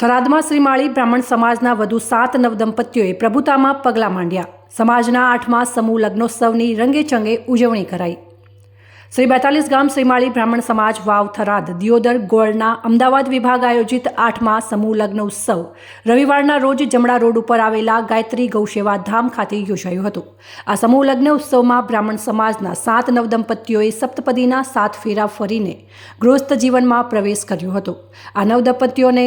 થરાદમાં શ્રીમાળી બ્રાહ્મણ સમાજના વધુ સાત નવદંપતીઓએ પ્રભુતામાં પગલાં માંડ્યા. સમાજના આઠમા સમૂહ લગ્નોત્સવની રંગેચંગે ઉજવણી કરાઈ. શ્રી બેતાલીસ ગામ શ્રીમાળી બ્રાહ્મણ સમાજ વાવ થરાદ, દિયોદર, ગોળના અમદાવાદ વિભાગ આયોજિત આઠમા સમૂહ લગ્ન ઉત્સવ. રવિવારના રોજ જમણા રોડ ઉપર આવેલા ગાયત્રી ગૌસેવા ધામ ખાતે યોજાયું હતું. આ સમૂહ લગ્ન ઉત્સવમાં બ્રાહ્મણ સમાજના સાત નવદંપતીઓએ સપ્તપદીના સાત ફેરા ફરીને ગૃહસ્થ જીવનમાં પ્રવેશ કર્યો હતો. આ નવદંપતીઓને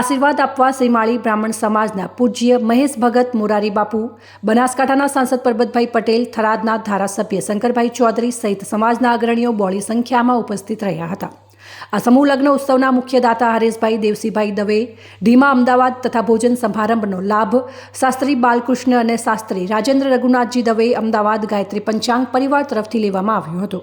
આશીર્વાદ આપવા શ્રીમાળી બ્રાહ્મણ સમાજના પૂજ્ય મહેશ ભગત મોરારી બાપુ, બનાસકાંઠાના સાંસદ પરબતભાઈ પટેલ, થરાદના ધારાસભ્ય શંકરભાઈ ચૌધરી સહિત સમાજના અગ્રણીઓ બોળી સંખ્યામાં ઉપસ્થિત રહ્યા હતા. આ સમૂહ લગ્ન ઉત્સવના મુખ્ય દાતા હરેશભાઈ, દેવસીભાઈ દવે, ઢીમા અમદાવાદ તથા ભોજન સમારંભનો લાભ શાસ્ત્રી બાલકૃષ્ણ અને શાસ્ત્રી રાજેન્દ્ર રઘુનાથજી દવે અમદાવાદ ગાયત્રી પંચાંગ પરિવાર તરફથી લેવામાં આવ્યો હતો.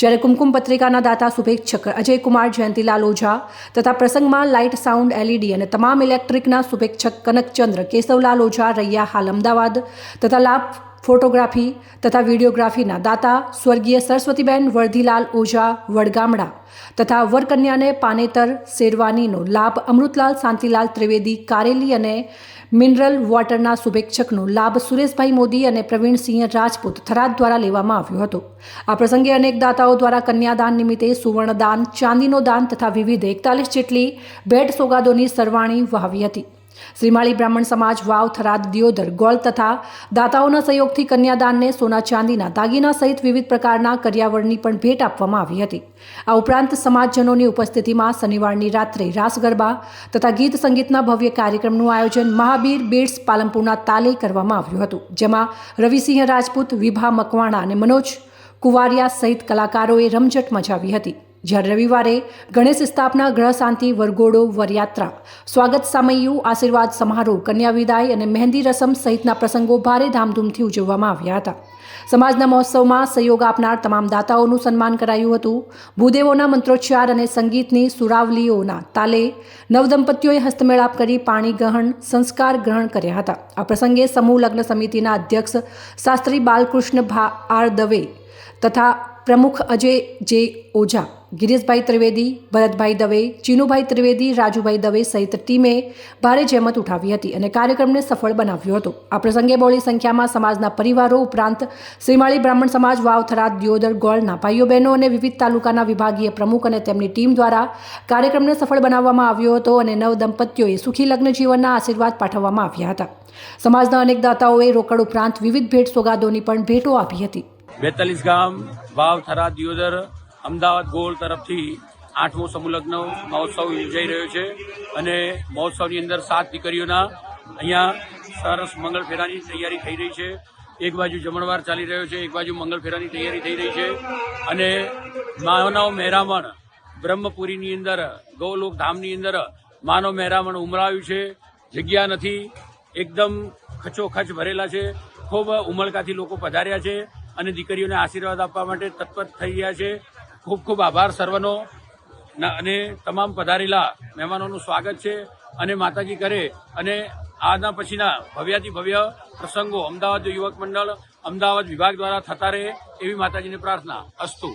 જ્યારે કુમકુમ પત્રિકાના દાતા શુભેચ્છક અજયકુમાર, જયંતિલાલ ઓઝા તથા પ્રસંગમાં લાઇટ સાઉન્ડ એલઈડી અને તમામ ઇલેક્ટ્રિકના શુભેચ્છક કનકચંદ્ર, કેશવલાલ ઓઝા, રૈયા હાલ અમદાવાદ તથા લાભ ફોટોગ્રાફી તથા વિડીયોગ્રાફીના દાતા સ્વર્ગીય સરસ્વતીબેન વર્ધીલાલ ઓઝા વડગામડા તથા વરકન્યાને પાનેતર શેરવાનીનો લાભ અમૃતલાલ શાંતિલાલ ત્રિવેદી કારેલી અને મિનરલ વોટરના શુભેચ્છકનો લાભ સુરેશભાઈ મોદી અને પ્રવીણસિંહ રાજપૂત થરાદ દ્વારા લેવામાં આવ્યો હતો. આ પ્રસંગે અનેક દાતાઓ દ્વારા કન્યાદાન નિમિત્તે સુવર્ણદાન, ચાંદીનો દાન તથા વિવિધ એકતાલીસ જેટલી ભેટ સોગાદોની સરવાણી વહાવી હતી. શ્રીમાળી બ્રાહ્મણ સમાજ વાવ થરાદ દિયોદર ગોળ તથા દાતાઓના સહયોગથી કન્યાદાનને સોના ચાંદીના દાગીના સહિત વિવિધ પ્રકારના કર્યાવળની પણ ભેટ આપવામાં આવી હતી. આ ઉપરાંત સમાજજનોની ઉપસ્થિતિમાં શનિવારની રાત્રે રાસ ગરબા તથા ગીત સંગીતના ભવ્ય કાર્યક્રમનું આયોજન મહાબીર બેડ્સ પાલનપુરના તાલે કરવામાં આવ્યું હતું, જેમાં રવિસિંહ રાજપૂત, વિભા મકવાણા અને મનોજ કુવારિયા સહિત કલાકારોએ રમઝટ મચાવી હતી. જ્યારે રવિવારે ગણેશ સ્થાપના ગ્રહ શાંતિ વરઘોડો વરયાત્રા, સ્વાગત સામૈયું, આશીર્વાદ સમારોહ, કન્યા વિદાય અને મહેંદી રસમ સહિતના પ્રસંગો ભારે ધામધૂમથી ઉજવવામાં આવ્યા હતા. સમાજના મહોત્સવમાં સહયોગ આપનાર તમામ દાતાઓનું સન્માન કરાયું હતું. ભૂદેવોના મંત્રોચ્ચાર અને સંગીતની સુરાવલીઓના તાલે નવદંપતીઓએ હસ્તમેળાપ કરી પાણી ગ્રહણ, સંસ્કાર ગ્રહણ કર્યા હતા. આ પ્રસંગે સમૂહ લગ્ન સમિતિના અધ્યક્ષ શાસ્ત્રી બાલકૃષ્ણ ભા આર દવે તથા પ્રમુખ અજય જે ઓઝા ગિરીશભાઈ ત્રિવેદી, ભરતભાઈ દવે, ચીનુભાઈ ત્રિવેદી, રાજુભાઈ દવે સહિત ટીમે ભારે જહેમત ઉઠાવી હતી અને કાર્યક્રમને સફળ બનાવ્યો હતો. આ પ્રસંગે બહોળી સંખ્યામાં સમાજના પરિવારો ઉપરાંત શ્રીમાળી બ્રાહ્મણ સમાજ વાવ થરાદ દિયોદર, ગોળના ભાઈઓ, બહેનો અને વિવિધ તાલુકાના વિભાગીય પ્રમુખ અને તેમની ટીમ દ્વારા કાર્યક્રમને સફળ બનાવવામાં આવ્યો હતો અને નવ દંપતીઓએ સુખી લગ્ન જીવનના આશીર્વાદ પાઠવવામાં આવ્યા હતા. સમાજના અનેક દાતાઓએ રોકડ ઉપરાંત વિવિધ ભેટ સોગાદોની પણ ભેટો આપી હતી. બેતાલીસ ગામ વાવ દિયોદર અમદાવાદ ગોળ તરફથી આઠમો સમુલગ્ન મહોત્સવ યોજાઈ રહ્યો છે અને મહોત્સવની અંદર સાત દીકરીઓના અહીંયા સરસ મંગળ ફેરાની તૈયારી થઈ રહી છે. એક બાજુ જમણવાર ચાલી રહ્યો છે, એક બાજુ મંગળ ફેરાની તૈયારી થઈ રહી છે અને માનવ મહેરામણ બ્રહ્મપુરીની અંદર, ગૌલોક ધામની અંદર માનવ મહેરામણ ઉમરાયું છે. જગ્યા નથી, એકદમ ખચોખચ ભરેલા છે, ખૂબ ઉમળકાથી લોકો પધાર્યા છે અને દીકરીઓને આશીર્વાદ આપવા માટે તત્પર થઈ રહ્યા છે. ખૂબ ખૂબ આભાર સર્વનો. અને તમામ પધારેલા મહેમાનોનું સ્વાગત છે અને માતાજી કરે અને આના પછીના ભવ્યાથી ભવ્ય પ્રસંગો અમદાવાદ યુવક મંડળ, અમદાવાદ વિભાગ દ્વારા થતા રહે એવી માતાજીને પ્રાર્થના. અસ્તુ.